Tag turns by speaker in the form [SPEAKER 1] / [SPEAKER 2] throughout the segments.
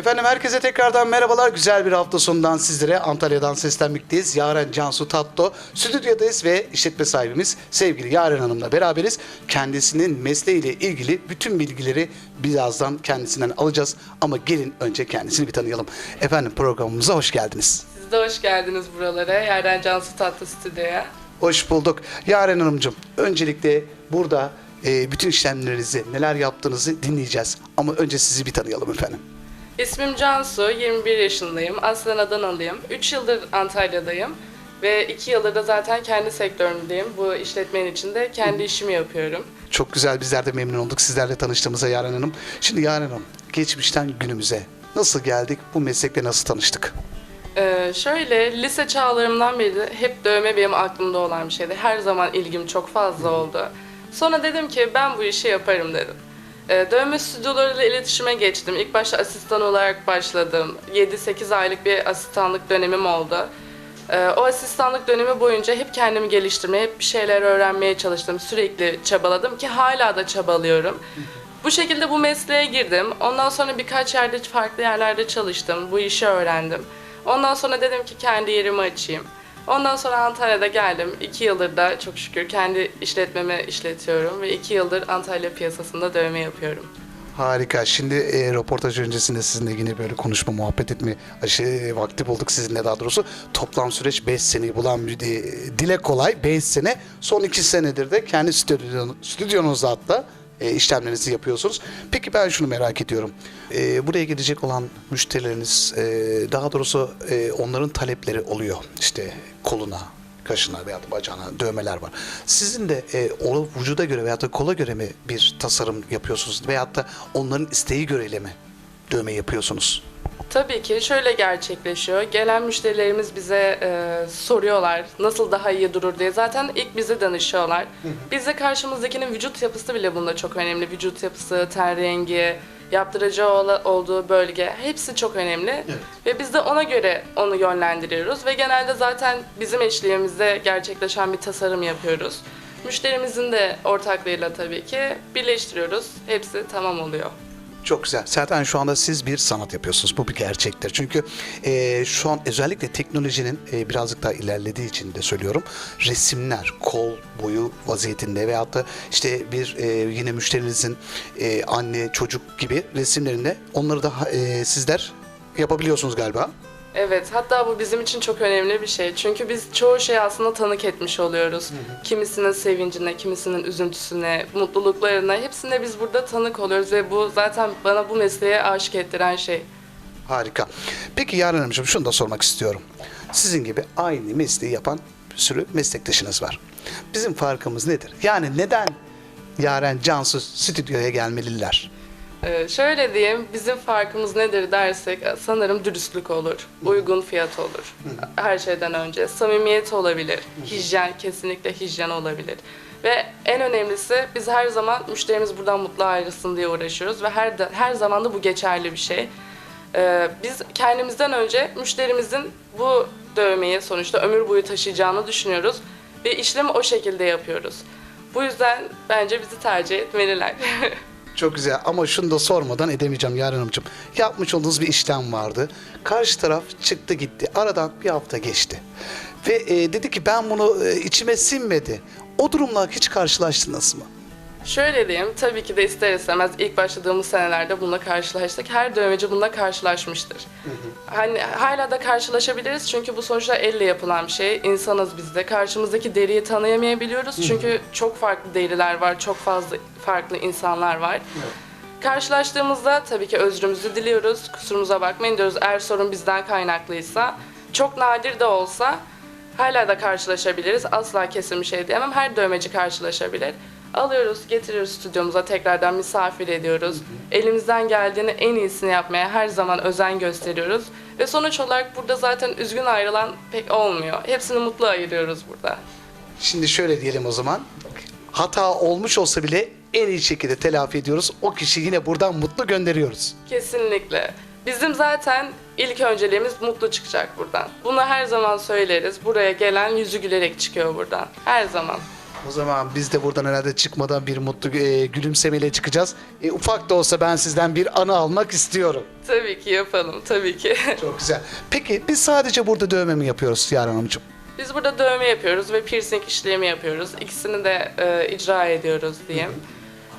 [SPEAKER 1] Efendim herkese tekrardan merhabalar. Güzel bir hafta sonundan sizlere Antalya'dan seslenmekteyiz. Yaren Cansu Tatto stüdyodayız ve işletme sahibimiz sevgili Yaren Hanım'la beraberiz. Kendisinin mesleğiyle ilgili bütün bilgileri birazdan kendisinden alacağız. Ama gelin önce kendisini bir tanıyalım. Efendim programımıza hoş geldiniz.
[SPEAKER 2] Siz de hoş geldiniz buralara. Yerden Cansu Tatlı Stüdyo'ya.
[SPEAKER 1] Hoş bulduk. Yaren Hanımcığım öncelikle burada e, bütün işlemlerinizi neler yaptığınızı dinleyeceğiz. Ama önce sizi bir tanıyalım efendim.
[SPEAKER 2] İsmim Cansu, 21 yaşındayım. Aslen Adanalıyım. 3 yıldır Antalya'dayım. Ve 2 yıldır da zaten kendi sektörümdeyim. Bu işletmenin içinde kendi işimi yapıyorum.
[SPEAKER 1] Çok güzel bizler de memnun olduk sizlerle tanıştığımıza Yaren Hanım. Şimdi Yaren Hanım geçmişten günümüze nasıl geldik bu meslekle nasıl tanıştık?
[SPEAKER 2] Ee, şöyle, lise çağlarımdan beri de hep dövme benim aklımda olan bir şeydi. Her zaman ilgim çok fazla oldu. Sonra dedim ki ben bu işi yaparım dedim. Ee, dövme stüdyolarıyla iletişime geçtim. İlk başta asistan olarak başladım. 7-8 aylık bir asistanlık dönemim oldu. Ee, o asistanlık dönemi boyunca hep kendimi geliştirmeye, hep bir şeyler öğrenmeye çalıştım. Sürekli çabaladım ki hala da çabalıyorum. Bu şekilde bu mesleğe girdim. Ondan sonra birkaç yerde farklı yerlerde çalıştım. Bu işi öğrendim. Ondan sonra dedim ki kendi yerimi açayım. Ondan sonra Antalya'da geldim. İki yıldır da çok şükür kendi işletmemi işletiyorum ve iki yıldır Antalya piyasasında dövme yapıyorum.
[SPEAKER 1] Harika. Şimdi e, röportaj öncesinde sizinle yine böyle konuşma, muhabbet etme aşı, vakti bulduk sizinle daha doğrusu. Toplam süreç 5 seneyi bulan bir dile kolay 5 sene. Son 2 senedir de kendi stüdyon, stüdyonuzda hatta e, işlemlerinizi yapıyorsunuz. Peki ben şunu merak ediyorum. E, buraya gelecek olan müşterileriniz e, daha doğrusu e, onların talepleri oluyor. İşte koluna, kaşına veya bacağına dövmeler var. Sizin de e, o vücuda göre veya da kola göre mi bir tasarım yapıyorsunuz veyahut da onların isteği göreyle mi dövme yapıyorsunuz?
[SPEAKER 2] Tabii ki şöyle gerçekleşiyor. Gelen müşterilerimiz bize e, soruyorlar nasıl daha iyi durur diye. Zaten ilk bize danışıyorlar. Biz de karşımızdakinin vücut yapısı bile bunda çok önemli. Vücut yapısı, ten rengi, yaptıracağı ola- olduğu bölge hepsi çok önemli. Ve biz de ona göre onu yönlendiriyoruz. Ve genelde zaten bizim eşliğimizde gerçekleşen bir tasarım yapıyoruz. Müşterimizin de ortaklığıyla tabii ki birleştiriyoruz. Hepsi tamam oluyor.
[SPEAKER 1] Çok güzel. Zaten şu anda siz bir sanat yapıyorsunuz. Bu bir gerçektir. Çünkü e, şu an özellikle teknolojinin e, birazcık daha ilerlediği için de söylüyorum. Resimler kol boyu vaziyetinde veyahut da işte bir e, yine müşterinizin e, anne çocuk gibi resimlerinde onları da e, sizler yapabiliyorsunuz galiba.
[SPEAKER 2] Evet, hatta bu bizim için çok önemli bir şey. Çünkü biz çoğu şeyi aslında tanık etmiş oluyoruz. Kimisinin sevincine, kimisinin üzüntüsüne, mutluluklarına hepsine biz burada tanık oluyoruz ve bu zaten bana bu mesleğe aşık ettiren şey.
[SPEAKER 1] Harika. Peki Yaren Hanımcığım şunu da sormak istiyorum. Sizin gibi aynı mesleği yapan bir sürü meslektaşınız var. Bizim farkımız nedir? Yani neden Yaren Cansu stüdyoya gelmeliler?
[SPEAKER 2] Ee, şöyle diyeyim, bizim farkımız nedir dersek sanırım dürüstlük olur, uygun fiyat olur. Her şeyden önce samimiyet olabilir, hijyen kesinlikle hijyen olabilir. Ve en önemlisi biz her zaman müşterimiz buradan mutlu ayrılsın diye uğraşıyoruz ve her her zaman da bu geçerli bir şey. Ee, biz kendimizden önce müşterimizin bu dövmeyi sonuçta ömür boyu taşıyacağını düşünüyoruz ve işlemi o şekilde yapıyoruz. Bu yüzden bence bizi tercih etmeliler.
[SPEAKER 1] Çok güzel ama şunu da sormadan edemeyeceğim Yaren Hanımcığım. Yapmış olduğunuz bir işlem vardı. Karşı taraf çıktı gitti. Aradan bir hafta geçti. Ve e, dedi ki ben bunu e, içime sinmedi. O durumla hiç karşılaştınız mı?
[SPEAKER 2] Şöyle diyeyim, tabii ki de ister istemez ilk başladığımız senelerde bununla karşılaştık. Her dövmeci bununla karşılaşmıştır. Hani hala da karşılaşabiliriz çünkü bu sonuçta elle yapılan bir şey. İnsanız biz de. Karşımızdaki deriyi tanıyamayabiliyoruz çünkü çok farklı deriler var, çok fazla farklı insanlar var. Karşılaştığımızda tabii ki özrümüzü diliyoruz, kusurumuza bakmayın diyoruz. Eğer sorun bizden kaynaklıysa, çok nadir de olsa hala da karşılaşabiliriz. Asla kesin bir şey diyemem. Her dövmeci karşılaşabilir. Alıyoruz, getiriyoruz stüdyomuza, tekrardan misafir ediyoruz. Elimizden geldiğini en iyisini yapmaya her zaman özen gösteriyoruz. Ve sonuç olarak burada zaten üzgün ayrılan pek olmuyor. Hepsini mutlu ayırıyoruz burada.
[SPEAKER 1] Şimdi şöyle diyelim o zaman. Hata olmuş olsa bile en iyi şekilde telafi ediyoruz. O kişi yine buradan mutlu gönderiyoruz.
[SPEAKER 2] Kesinlikle. Bizim zaten ilk önceliğimiz mutlu çıkacak buradan. Bunu her zaman söyleriz. Buraya gelen yüzü gülerek çıkıyor buradan. Her zaman.
[SPEAKER 1] O zaman biz de buradan herhalde çıkmadan bir mutlu e, gülümsemeyle çıkacağız. E, ufak da olsa ben sizden bir anı almak istiyorum.
[SPEAKER 2] Tabii ki yapalım, tabii ki.
[SPEAKER 1] Çok güzel. Peki biz sadece burada dövme mi yapıyoruz Yaren Hanımcığım?
[SPEAKER 2] Biz burada dövme yapıyoruz ve piercing işlemi yapıyoruz. İkisini de e, icra ediyoruz diyeyim.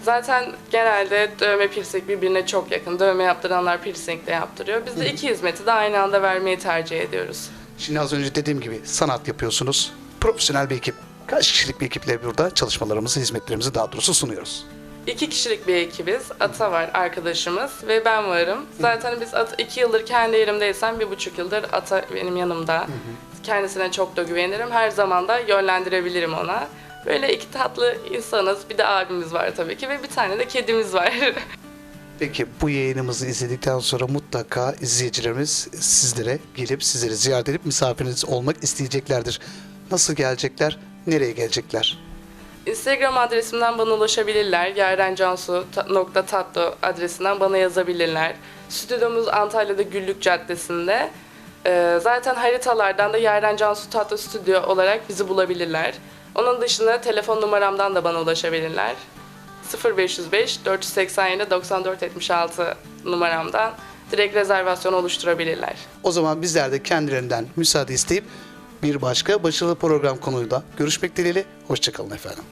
[SPEAKER 2] Zaten genelde dövme piercing birbirine çok yakın. Dövme yaptıranlar piercing de yaptırıyor. Biz de iki hizmeti de aynı anda vermeyi tercih ediyoruz.
[SPEAKER 1] Şimdi az önce dediğim gibi sanat yapıyorsunuz. Profesyonel bir ekip. Kaç kişilik bir ekiple burada çalışmalarımızı, hizmetlerimizi daha doğrusu sunuyoruz.
[SPEAKER 2] İki kişilik bir ekibiz. Ata var arkadaşımız ve ben varım. Zaten biz Ata, iki yıldır kendi yerimdeysem bir buçuk yıldır Ata benim yanımda. Kendisine çok da güvenirim. Her zaman da yönlendirebilirim ona. Böyle iki tatlı insanız. Bir de abimiz var tabii ki ve bir tane de kedimiz var.
[SPEAKER 1] Peki bu yayınımızı izledikten sonra mutlaka izleyicilerimiz sizlere gelip sizleri ziyaret edip misafiriniz olmak isteyeceklerdir. Nasıl gelecekler? Nereye gelecekler?
[SPEAKER 2] Instagram adresimden bana ulaşabilirler. yarencansu.tatlı adresinden bana yazabilirler. Stüdyomuz Antalya'da Güllük Caddesi'nde. Ee, zaten haritalardan da Yaren Cansu Tatlı Stüdyo olarak bizi bulabilirler. Onun dışında telefon numaramdan da bana ulaşabilirler. 0505 487 94 76 numaramdan direkt rezervasyon oluşturabilirler.
[SPEAKER 1] O zaman bizler de kendilerinden müsaade isteyip bir başka başarılı program konuyla görüşmek dileğiyle. Hoşçakalın efendim.